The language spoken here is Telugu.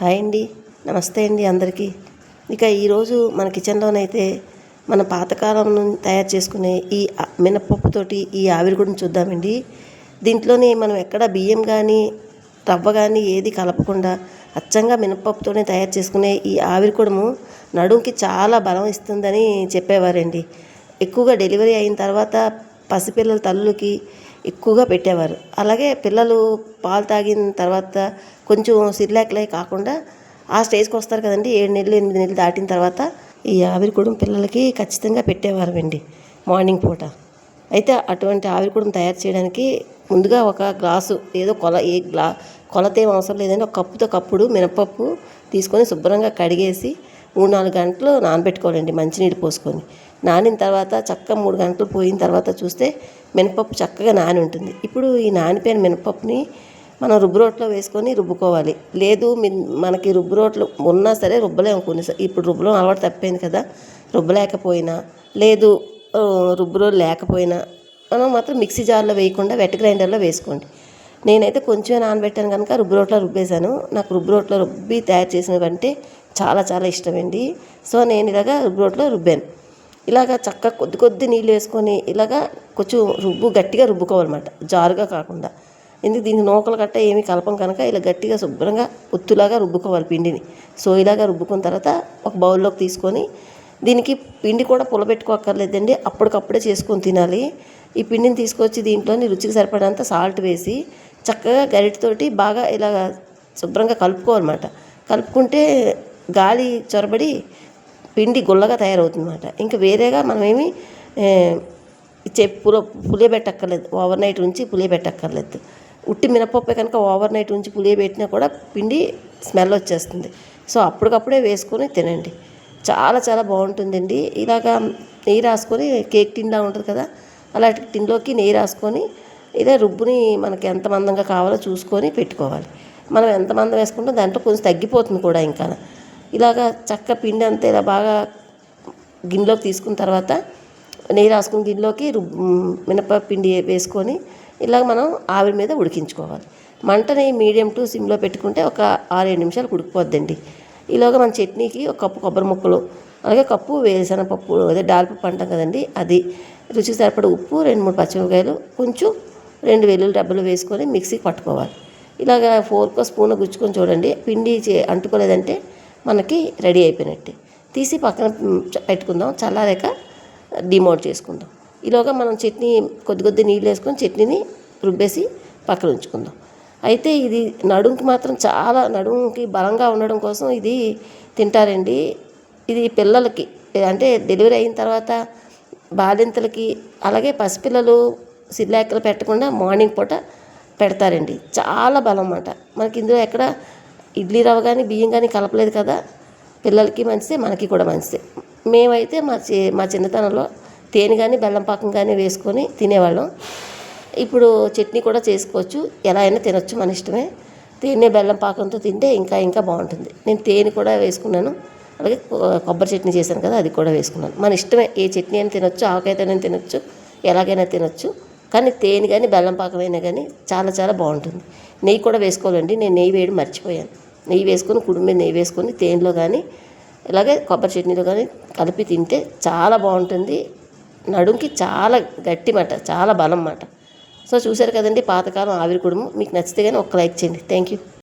హాయ్ అండి. నమస్తే అండి అందరికీ. ఇక ఈరోజు మన కిచెన్లోనైతే మన పాతకాలం నుండి తయారు చేసుకునే ఈ మినపప్పుతోటి ఈ ఆవిరిగుడిని చూద్దామండి. దీంట్లోని మనం ఎక్కడ బియ్యం కానీ రవ్వ కానీ ఏది కలపకుండా అచ్చంగా మినపప్పుతోనే తయారు చేసుకునే ఈ ఆవిరికుడము నడుంకి చాలా బలం ఇస్తుందని చెప్పేవారండి. ఎక్కువగా డెలివరీ అయిన తర్వాత పసిపిల్లల తల్లులకి ఎక్కువగా పెట్టేవారు. అలాగే పిల్లలు పాలు తాగిన తర్వాత కొంచెం సిర్లాక్లే కాకుండా ఆ స్టేజ్కి వస్తారు కదండి. ఏడు నెలలు ఎనిమిది నెలలు దాటిన తర్వాత ఈ ఆవిరికుడం పిల్లలకి ఖచ్చితంగా పెట్టేవారు అండి మార్నింగ్ పూట. అయితే అటువంటి ఆవిరికూడం తయారు చేయడానికి ముందుగా ఒక గ్లాసు ఏదో కొల ఏ గ్లా కొలత ఏం అవసరం లేదండి. ఒక కప్పుతో కప్పుడు మినపప్పు తీసుకొని శుభ్రంగా కడిగేసి మూడు నాలుగు గంటలు నానబెట్టుకోవాలండి మంచినీళ్ళు పోసుకొని. నానిన తర్వాత చక్కగా మూడు గంటలు పోయిన తర్వాత చూస్తే మినపప్పు చక్కగా నాని ఉంటుంది ఇప్పుడు ఈ నానిపోయిన మినపప్పుని మనం రుబ్బు రోట్లో వేసుకొని రుబ్బుకోవాలి. లేదు మిన్- మనకి రుబ్బురోట్లు ఉన్నా సరే రుబ్బలేము కొన్ని ఇప్పుడు రుబ్బులో అలవాటు తప్పింది కదా. రుబ్బలేకపోయినా లేదు రుబ్బురోలు లేకపోయినా మనం మాత్రం మిక్సీ జార్లో వేయకుండా వెట్ గ్రైండర్లో వేసుకోండి. నేనైతే కొంచెం నానబెట్టాను కనుక రుబ్బురోట్లో రుబ్బేశాను. నాకు రుబ్బు రోట్లో రుబ్బి తయారు చేసినవంటే చాలా చాలా ఇష్టమండి. సో నేను ఇలాగా రుబ్బు రోట్లో రుబ్బాను. ఇలాగ చక్కగా కొద్ది కొద్ది నీళ్ళు వేసుకొని ఇలాగా కొంచెం రుబ్బు గట్టిగా రుబ్బుకోవాలన్నమాట. జారుగా కాకుండా. ఎందుకు? దీనికి నూకలు గట్ట ఏమీ కలపం కనుక ఇలా గట్టిగా శుభ్రంగా ఒత్తులాగా రుబ్బుకోవాలి పిండిని. సో ఇలాగా రుబ్బుకున్న తర్వాత ఒక బౌల్లోకి తీసుకొని దీనికి పిండి కూడా పులబెట్టుకోక్కర్లేదండి. అప్పటికప్పుడే చేసుకొని తినాలి. ఈ పిండిని తీసుకొచ్చి దీంట్లోని రుచికి సరిపడంత సాల్ట్ వేసి చక్కగా గరిటతోటి బాగా ఇలా శుభ్రంగా కలుపుకోవాలన్నమాట. కలుపుకుంటే గాలి చొరబడి పిండి గుల్లగా తయారవుతుందన్నమాట. ఇంకా వేరేగా మనమేమి చెప్పులో పులియబెట్టక్కర్లేదు ఓవర్ నైట్ ఉంచి పులియబెట్టక్కర్లేదు ఉట్టి మినపప్పే కనుక ఓవర్ నైట్ ఉంచి పులియబెట్టినా కూడా పిండి స్మెల్ వచ్చేస్తుంది. సో అప్పటికప్పుడే వేసుకొని తినండి. చాలా చాలా బాగుంటుందండి. ఇలాగా నెయ్యి రాసుకొని కేక్ టిన్లా ఉంటుంది కదా అలాంటి టిన్లోకి నెయ్యి రాసుకొని ఇదే రుబ్బుని మనకి ఎంత మందంగా కావాలో చూసుకొని పెట్టుకోవాలి. మనం ఎంత మందం వేసుకుంటే దాంట్లో కొంచెం తగ్గిపోతుంది కూడా ఇంకా ఇలాగా చక్క పిండి అంతా ఇలా బాగా గిన్నెలోకి తీసుకున్న తర్వాత నెయ్యి రాసుకున్న గిన్నెలోకి రుబ్ మినప పిండి వేసుకొని ఇలాగ మనం ఆవిరి మీద ఉడికించుకోవాలి. మంటని మీడియం టు సిమ్లో పెట్టుకుంటే ఒక ఆరేడు నిమిషాలు ఉడికిపోద్దండి. ఈలోగా మన చట్నీకి ఒక కప్పు కొబ్బరి ముక్కలు అలాగే కప్పు వేరుశనగపప్పు అదే డాల్పప్పు అంటాం కదండి అది రుచికి సరిపడ ఉప్పు రెండు మూడు పచ్చిమిరకాయలు కొంచెం రెండు వెల్లుల్లి డబ్బలు వేసుకొని మిక్సీకి పట్టుకోవాలి. ఇలాగ ఫోర్కో స్పూన్ గుచ్చుకొని చూడండి పిండి చే- అంటుకోలేదంటే మనకి రెడీ అయిపోయినట్టే. తీసి పక్కన పెట్టుకుందాం చల్లారాక డిమోట్ చేసుకుందాం. ఈలోగా మనం చట్నీ కొద్ది కొద్ది నీళ్ళు వేసుకొని చట్నీని రుబ్బేసి పక్కన ఉంచుకుందాం. అయితే ఇది నడుంకి మాత్రం చాలా నడుంకి బలంగా ఉండడం కోసం ఇది తింటారండి. ఇది పిల్లలకి అంటే డెలివరీ అయిన తర్వాత బాలింతలకి అలాగే పసిపిల్లలు సిల్లాకలు పెట్టకుండా మార్నింగ్ పూట పెడతారండి. చాలా బలం అన్నమాట. మనకి ఇందులో ఎక్కడ ఇడ్లీ రవ్వ కానీ బియ్యం కానీ కలపలేదు కదా. పిల్లలకి మంచిదే మనకి కూడా మంచిదే. మేమైతే మా చి మా చిన్నతనంలో తేనె కానీ బెల్లం పాకం కానీ వేసుకొని తినేవాళ్ళం. ఇప్పుడు చట్నీ కూడా చేసుకోవచ్చు. ఎలా అయినా తినొచ్చు మన ఇష్టమే. తేనె బెల్లం పాకంతో తింటే ఇంకా ఇంకా బాగుంటుంది. నేను తేనె కూడా వేసుకున్నాను. అలాగే కొబ్బరి చట్నీ చేశాను కదా అది కూడా వేసుకున్నాను. మన ఇష్టమే ఏ చట్నీ అయినా తినొచ్చు ఆవకాయతోనే తినొచ్చు ఎలాగైనా తినొచ్చు. కానీ తేనె కానీ బెల్లం పాకమైనా కానీ చాలా చాలా బాగుంటుంది. నెయ్యి కూడా వేసుకోవాలండి. నేను నెయ్యి వేయడం మర్చిపోయాను. నెయ్యి వేసుకొని కుడి మీద నెయ్యి వేసుకొని తేనెలో కానీ ఇలాగే కొబ్బరి చట్నీలో కానీ కలిపి తింటే చాలా బాగుంటుంది. నడుంకి చాలా గట్టి మాట చాలా బలం మాట. సో చూశారు కదండి పాతకాలం ఆవిరి కుడుము. మీకు నచ్చితే కానీ ఒక్క లైక్ చేయండి. Thank you